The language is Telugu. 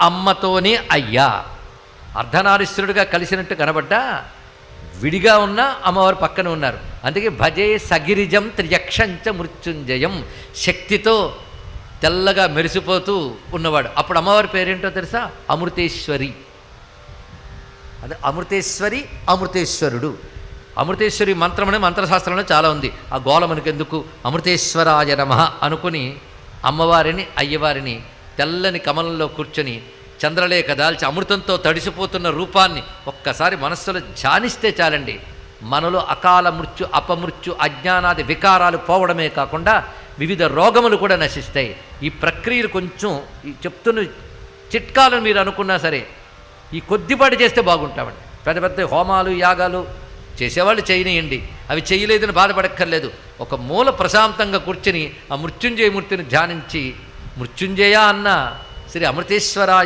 అమ్మతోనే అయ్యా. అర్ధనారీశ్వరుడుగా కలిసినట్టు కనబడ్డా విడిగా ఉన్న అమ్మవారు పక్కన ఉన్నారు. అందుకే భజే సగిరిజం త్రియక్షంచ మృత్యుంజయం శక్తితో తెల్లగా మెరిసిపోతూ ఉన్నవాడు. అప్పుడు అమ్మవారి పేరేంటో తెలుసా? అమృతేశ్వరి. అదే అమృతేశ్వరి అమృతేశ్వరుడు. అమృతేశ్వరి మంత్రం అనే మంత్రశాస్త్రంలో చాలా ఉంది. ఆ గోల మనకెందుకు అమృతేశ్వరాయ నమ అనుకుని అమ్మవారిని అయ్యవారిని తెల్లని కమలంలో కూర్చొని చంద్రలేఖ దాల్చి అమృతంతో తడిసిపోతున్న రూపాన్ని ఒక్కసారి మనస్సులో ధ్యానిస్తే చాలండి. మనలో అకాల మృత్యు అపమృత్యు అజ్ఞానాది వికారాలు పోవడమే కాకుండా వివిధ రోగములు కూడా నశిస్తాయి. ఈ ప్రక్రియలు కొంచెం ఈ చెప్తున్న చిట్కాలను మీరు అనుకున్నా సరే ఈ కొద్దిపాటి చేస్తే బాగుంటామండి. పెద్ద పెద్ద హోమాలు యాగాలు చేసేవాళ్ళు చేయనియండి. అవి చేయలేదని బాధపడక్కర్లేదు. ఒక మూల ప్రశాంతంగా కూర్చుని ఆ మృత్యుంజయ మూర్తిని ధ్యానించి మృత్యుంజయ అన్న శ్రీ అమృతేశ్వరాయ